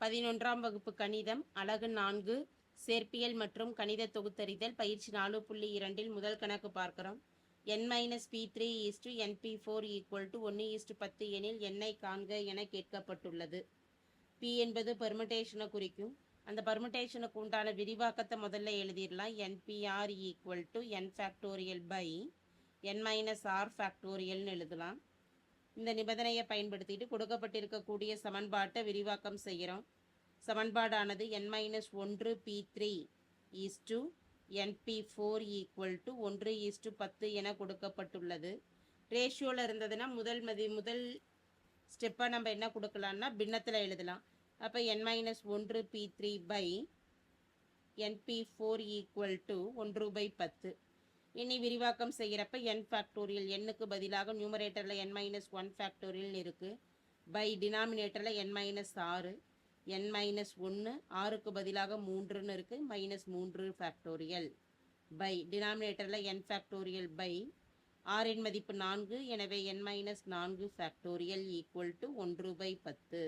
பதினொன்றாம் வகுப்பு கணிதம் அழகு நான்கு சேர்ப்பியல் மற்றும் கணித தொகுத்தறிதல் பயிற்சி நாலு புள்ளி இரண்டில் முதல் கணக்கு பார்க்கிறோம். N minus p three is to n p four equal to ஒன்று ஈஸ்டு பத்து எனில் எண்ணை காண்க என கேட்கப்பட்டுள்ளது. பி என்பது பெர்முடேஷனை குறிக்கும். அந்த பெர்முடேஷனுக்கு உண்டான விரிவாக்கத்தை முதல்ல எழுதிடலாம். N p r equal to n factorial by n minus r ஃபேக்டோரியல்னு எழுதலாம். இந்த நிபந்தனையை பயன்படுத்திட்டு கொடுக்கப்பட்டிருக்கக்கூடிய சமன்பாட்டை விரிவாக்கம் செய்கிறோம். சமன்பாடானது என் மைனஸ் ஒன்று p three is to n p four equal to ஒன்று ஈஸ் டு பத்து என கொடுக்கப்பட்டுள்ளது. ரேஷியோவில் இருந்ததுன்னா முதல் மதி முதல் ஸ்டெப்பாக நம்ம என்ன கொடுக்கலான்னா பின்னத்தில் எழுதலாம். அப்போ என் மைனஸ் ஒன்று p three by n p four equal to ஒன்று பை பத்து. இனி விரிவாக்கம் செய்கிறப்ப என் ஃபேக்டோரியல் எண்ணுக்கு பதிலாக நியூமரேட்டரில் என் மைனஸ் ஒன் ஃபேக்டோரியல்னு இருக்குது பை டினாமினேட்டரில் என் மைனஸ் ஆறு என் மைனஸ் ஒன்று ஆறுக்கு பதிலாக மூன்றுன்னு இருக்குது மைனஸ் மூன்று ஃபேக்டோரியல் பை டினாமினேட்டரில் என் ஃபேக்டோரியல் பை ஆறின் மதிப்பு நான்கு எனவே என் மைனஸ் நான்கு ஃபேக்டோரியல் ஈக்குவல் டு ஒன்று பை பத்து.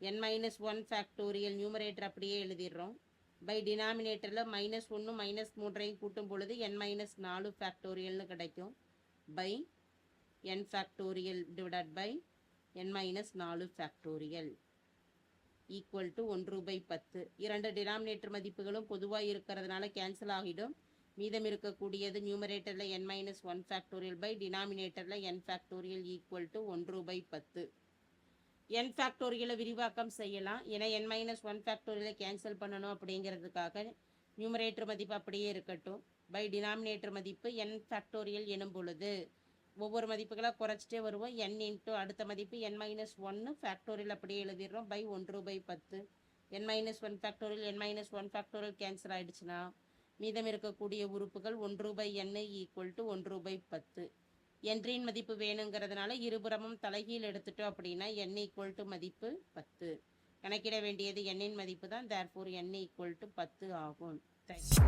N minus one factorial numerator அப்படியே எழுதிடுறோம். பை டினாமினேட்டரில் மைனஸ் ஒன்று மைனஸ் மூன்றையும் கூட்டும் பொழுது என் மைனஸ் நாலு ஃபேக்டோரியல்னு கிடைக்கும். By n factorial divided by n minus நாலு ஃபேக்டோரியல் ஈக்குவல் டு ஒன்று பை பத்து. இரண்டு டினாமினேட்டர் மதிப்புகளும் பொதுவாக இருக்கிறதுனால கேன்சல் ஆகிடும். மீதம் இருக்கக்கூடியது நியூமரேட்டரில் n minus one factorial by டினாமினேட்டரில் என் ஃபேக்டோரியல் ஈக்குவல் டு ஒன்று பை பத்து. என் ஃபேக்டோரியலை விரிவாக்கம் செய்யலாம். ஏன்னா என் மைனஸ் ஒன் ஃபேக்டோரியலை கேன்சல் பண்ணணும் அப்படிங்கிறதுக்காக நியூமரேட்டர் மதிப்பு அப்படியே இருக்கட்டும். பை டினாமினேட்டர் மதிப்பு என் ஃபேக்டோரியல் எனும் பொழுது ஒவ்வொரு மதிப்புகளாக குறைச்சிட்டே வருவோம். என் இன்ட்டு அடுத்த மதிப்பு என் மைனஸ் ஒன்று ஃபேக்டோரியல் அப்படியே எழுதிடுறோம். பை ஒன்று பை பத்து. N minus one factorial n minus one factorial cancel ஆயிடுச்சுன்னா மீதம் இருக்கக்கூடிய உறுப்புகள் ஒன்று பை என் ஈக்குவல் டு ஒன்று பை பத்து. என்றின் மதிப்பு வேணுங்கிறதுனால இருபுறமும் தலைகீழ் எடுத்துட்டோம் அப்படின்னா என் ஈக்குவல் டு மதிப்பு பத்து. கணக்கிட வேண்டியது எண்ணின் மதிப்பு தான் தேர்ஃபோர் என் ஈக்குவல் டு பத்து ஆகும். தேங்க்யூ